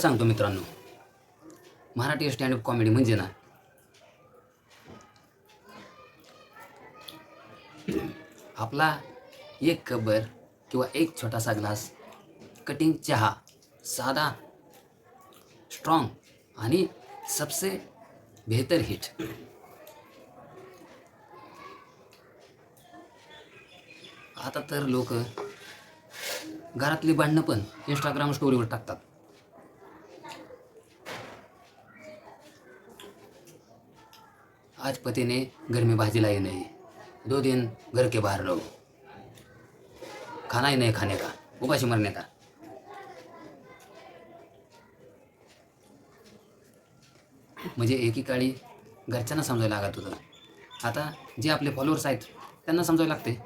सांगतो मित्रांनो Marathi stand up comedy म्हणजे ना आपला एक कबर किंवा एक छोटासा ग्लास कटिंग चहा साधा स्ट्रॉंग आणि सबसे बेहतर हिट आता तर लोक घरातली भांडणं पण इंस्टाग्राम स्टोरीवर टाकतात. आज पति ने घर में भाजी लाई नहीं। दो दिन घर के बाहर रहो। खाना ही नहीं खाने का उपाशी मरने का। म्हणजे एकीकाळी घरच्यांना समजायला लागत होतं। आता जे आपले फॉलोअर्स आहेत त्यांना समजावं लागते।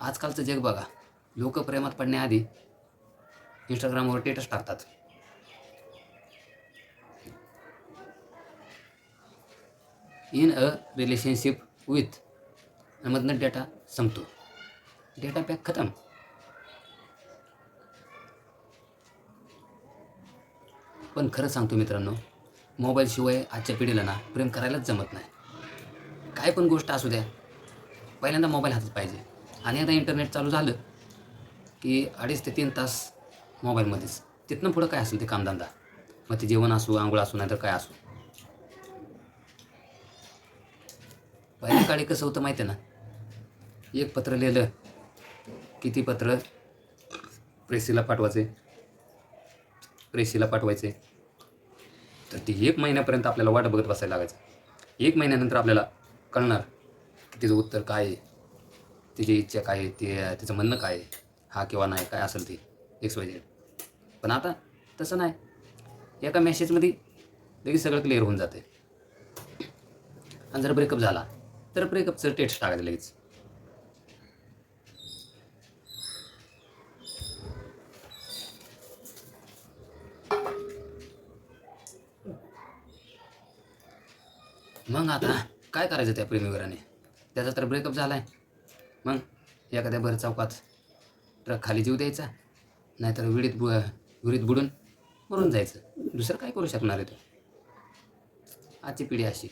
आजकालचं जग बघा लोक प्रेमात पडण्याआधी इंस्टाग्रामवर टेटस टाकतात. इन अ रिलेशनशिप विथ मधनं डेटा संपतो. डेटा पॅक खतम. पण खरं सांगतो मित्रांनो मोबाईलशिवाय आजच्या पिढीला ना प्रेम करायलाच जमत नाही. काय पण गोष्ट असू द्या पहिल्यांदा मोबाईल हातात पाहिजे. आणि आता इंटरनेट चालू झालं की अडीच ते तीन तास मोबाईलमध्येच. तिथनं पुढं काय असेल ते कामधंदा? मग ते जेवण असू आंघोळ असू नाही तर काय असू? पहिल्या काळी कसं होतं माहिती आहे ना? एक पत्र लिहिलं किती पत्र? प्रेसीला पाठवायचे. प्रेसीला पाठवायचे. तर ती एक महिन्यापर्यंत आपल्याला वाट बघत बसायला लागायचं. एक महिन्यानंतर आपल्याला कळणार की तिचं उत्तर काय आहे. तिची इच्छा काय आहे ते तिचं म्हणणं काय आहे. हा किंवा नाही काय असेल ती. एक्स वाय झेड पण आता तसं नाही. एका मेसेजमध्ये लगेच सगळं क्लिअर होऊन जाते आणि जर ब्रेकअप झाला तर ब्रेकअपचं टेस्ट टाकायचं लगेच. मग आता काय करायचं त्या प्रेमीवराने त्याचा तर ब्रेकअप झाला आहे मग एखाद्या भर चौकात ट्रक खाली जीव द्यायचा नाहीतर विडीत विहिरीत बुडून मरून जायचं. दुसरं काय करू शकणार आहे तो? आजची पिढी अशी.